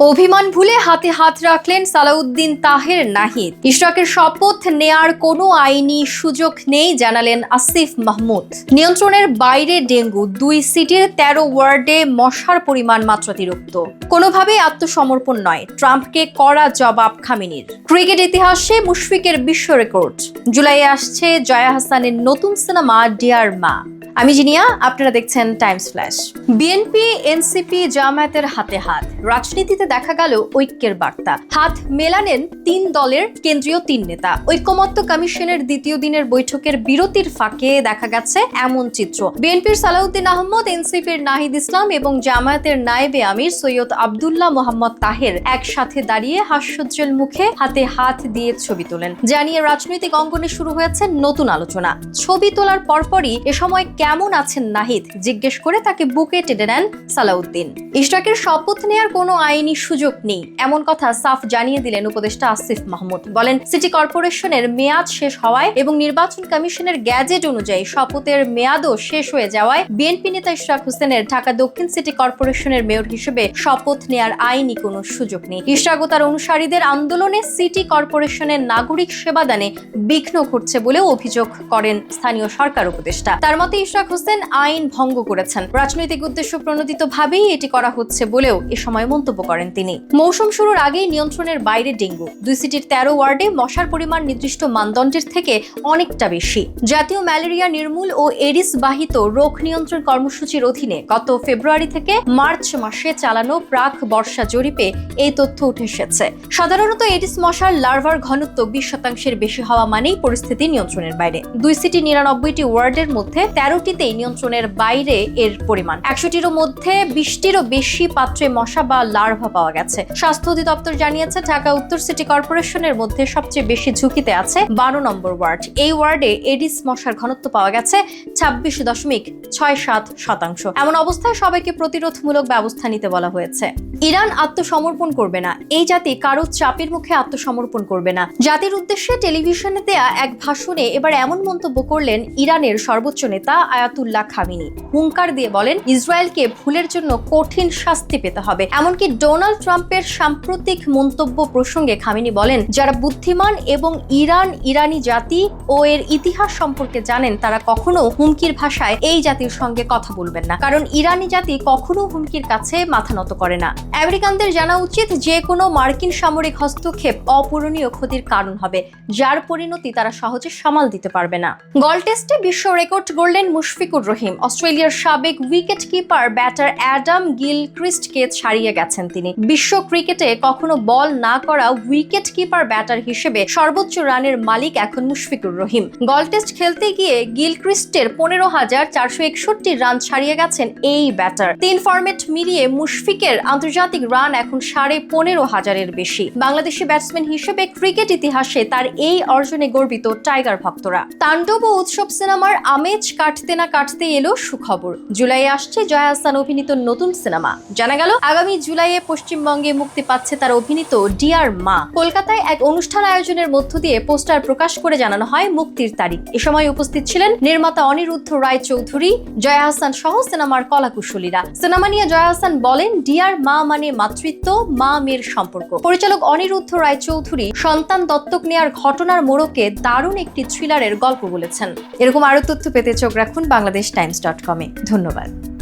অভিমান ভুলে হাতে হাত রাখলেন সালাউদ্দিন তাহের নাহিদ। ইশরাকের শপথ নেয়ার কোনো আইনি সুযোগ নেই, জানালেন আসিফ মাহমুদ। নিয়ন্ত্রণের বাইরে ডেঙ্গু, দুই সিটির তেরো ওয়ার্ডে মশার পরিমাণ মাত্রাতিরিক্ত। কোনোভাবেই আত্মসমর্পণ নয়, ট্রাম্পকে কড়া জবাব খামিনির। ক্রিকেট ইতিহাসে মুশফিকের বিশ্ব রেকর্ড। জুলাইয়ে আসছে জয়া হাসানের নতুন সিনেমা, ডিয়ার মা। আমি জিনিয়া, আপনারা দেখছেন টাইমস ফ্ল্যাশ। বিএনপি এনসিপি জামায়াতের হাতে হাত। রাজনীতিতে দেখা গেল ঐক্যের বার্তা। হাত মেলানেন তিন দলের কেন্দ্রীয় তিন নেতা। ঐক্যমত্য কমিশনের দ্বিতীয় দিনের বৈঠকের বিরতির ফাঁকে দেখা গেছে এমন চিত্র। বিএনপির সালাউদ্দিন আহমদ এনসিপির নাহিদ ইসলাম এবং জামায়াতের নায়েবে আমির সৈয়দ আবদুল্লাহ মোহাম্মদ তাহের একসাথে দাঁড়িয়ে হাস্যোজ্জ্বল মুখে হাতে হাত দিয়ে ছবি তোলেন। জানিয়ে রাজনৈতিক অঙ্গনে শুরু হয়েছে নতুন আলোচনা। ছবি তোলার পরপরই এ সময় কেমন আছেন নাহিদ? জিজ্ঞেস করে তাকে বুকে টেনে নেন সালাউদ্দিন। ইশরাকের শপথ নেয়ার কোনো আইনি সুযোগ নেই। এমন কথা সাফ জানিয়ে দিলেন উপদেষ্টা আসিফ মাহমুদ। বলেন, সিটি কর্পোরেশনের মেয়াদ শেষ হওয়ায় এবং নির্বাচন কমিশনের গ্যাজেট অনুযায়ী শপথের মেয়াদও শেষ হয়ে যাওয়ায় বিএনপি নেতা ইশরাক হোসেনের ঢাকা দক্ষিণ সিটি কর্পোরেশনের মেয়র হিসেবে শপথ নেয়ার আইনি কোনো সুযোগ নেই। ইশরাক ও তার অনুসারীদের আন্দোলনে সিটি কর্পোরেশনের নাগরিক সেবাদানে বিঘ্ন ঘটছে বলেও অভিযোগ করেন স্থানীয় সরকার উপদেষ্টা। তার মতে ইশরাক হোসেন আইন ভঙ্গ করেছেন। রাজনৈতিক উদ্দেশ্য প্রণোদিত ভাবেই এটি করা হচ্ছে বলেও এ সময় মন্তব্য করেন তিনি। মৌসুম শুরুর আগেই নিয়ন্ত্রণের বাইরে ডেঙ্গু। দুই সিটির তেরো ওয়ার্ডে মশার পরিমাণ নির্দিষ্ট মানদণ্ডের থেকে অনেকটা বেশি। জাতীয় ম্যালেরিয়া নির্মূল ও এডিস বাহিত রোগ নিয়ন্ত্রণ কর্মসূচির অধীনে গত ফেব্রুয়ারি থেকে মার্চ মাসে চালানো প্রাক বর্ষা জরিপে এই তথ্য উঠে এসেছে। সাধারণত এডিস মশার লার্ভার ঘনত্ব বিশ শতাংশের বেশি হওয়া মানেই পরিস্থিতি নিয়ন্ত্রণের বাইরে। দুই সিটি নিরানব্বইটি ওয়ার্ডের মধ্যে তেরোটিতেই নিয়ন্ত্রণের বাইরে এর পরিমাণ। একশোটিরও মধ্যে বিশটিরও বেশি পাত্রে মশা বা লার্ভা পাওয়া গেছে। স্বাস্থ্য অধিদপ্তর জানিয়েছে, ঢাকা উত্তর সিটি কর্পোরেশনের মধ্যে সবচেয়ে বেশি ঝুঁকিতে আছে বারো নম্বর ওয়ার্ড। এই ওয়ার্ডে এডিস মশার ঘনত্ব পাওয়া গেছে ছাব্বিশ দশমিক ছয় সাত শতাংশ। এমন অবস্থায় সবাইকে প্রতিরোধমূলক ব্যবস্থা নিতে বলা হয়েছে। ইরান আত্মসমর্পণ করবে না। এই জাতি কারও চাপের মুখে আত্মসমর্পণ করবে না। জাতির উদ্দেশ্যে টেলিভিশনে দেয়া এক ভাষণে এবার এমন মন্তব্য করলেন ইরানের সর্বোচ্চ নেতা আয়াতুল্লাহ খামিনি। হুঙ্কার দিয়ে বলেন, ইসরায়েলকে ভুলের জন্য কঠিন শাস্তি পেতে হবে। এমনকি ডোনাল্ড ট্রাম্পের সাম্প্রতিক মন্তব্য প্রসঙ্গে খামিনি বলেন, যারা বুদ্ধিমান এবং ইরান, ইরানি জাতি ও এর ইতিহাস সম্পর্কে জানেন, তারা কখনো হুমকির ভাষায় এই জাতির সঙ্গে কথা বলবেন না। কারণ ইরানি জাতি কখনো হুমকির কাছে মাথা নত করে না। আমেরিকানদের জানা উচিত, যে কোনো মার্কিন সামরিক হস্তক্ষেপ অপূরণীয় ক্ষতির কারণ হবে, যার পরিণতি তারা সহজে সামাল দিতে পারবে না। গল টেস্টে বিশ্ব রেকর্ড গড়লেন মুশফিকুর রহিম। অস্ট্রেলিয়ার সাবেক উইকেট কিপার, ব্যাটার অ্যাডাম গিল ক্রিস্টকে ছাড়িয়ে গেছেন তিনি। বিশ্ব ক্রিকেটে কখনো বল না করা উইকেট কিপার, ব্যাটার হিসেবে সর্বোচ্চ রানের মালিক এখন মুশফিকুর রহিম। গল টেস্ট খেলতে গিয়ে গিল ক্রিস্টের পনেরো হাজার চারশো একষট্টি রান ছাড়িয়ে গেছেন এই ব্যাটার। তিন ফরম্যাট মিলিয়ে মুশফিকের আন্তর্জাতিক রান এখন সাড়ে পনেরো হাজারের বেশি। বাংলাদেশি ব্যাটসম্যান হিসেবে ক্রিকেট ইতিহাসে তার এই অর্জনে গর্বিত টাইগার ভক্তরা। তাণ্ডব ও উৎসব সিনেমার আমেজ কাটতে না কাটতে এলো সুখবর। জুলাইয়ে আসছে জয়া হাসান অভিনীত নতুন সিনেমা। জানা গেল, আগামী জুলাইয়ে পশ্চিমবঙ্গে মুক্তি পাচ্ছে তার অভিনীত ডিয়ার মা। কলকাতায় এক অনুষ্ঠান আয়োজনের মধ্য দিয়ে পোস্টার প্রকাশ করে জানানো হয় মুক্তির তারিখ। এ সময় উপস্থিত ছিলেন নির্মাতা অনিরুদ্ধ রায় চৌধুরী জয়া হাসান সহ সিনেমার কলাকুশলীরা। সিনেমা নিয়ে জয়া হাসান বলেন, ডিয়ার মা মানে মাতৃত্ব, মা মেয়ের সম্পর্ক। পরিচালক অনিরুদ্ধ রায় চৌধুরী সন্তান দত্তক নেয়ার ঘটনার মোড়কে দারুণ একটি থ্রিলারের গল্প বলেছেন। এরকম আরও তথ্য পেতে চোখ রাখুন বাংলাদেশ টাইমস ডট কমে ধন্যবাদ।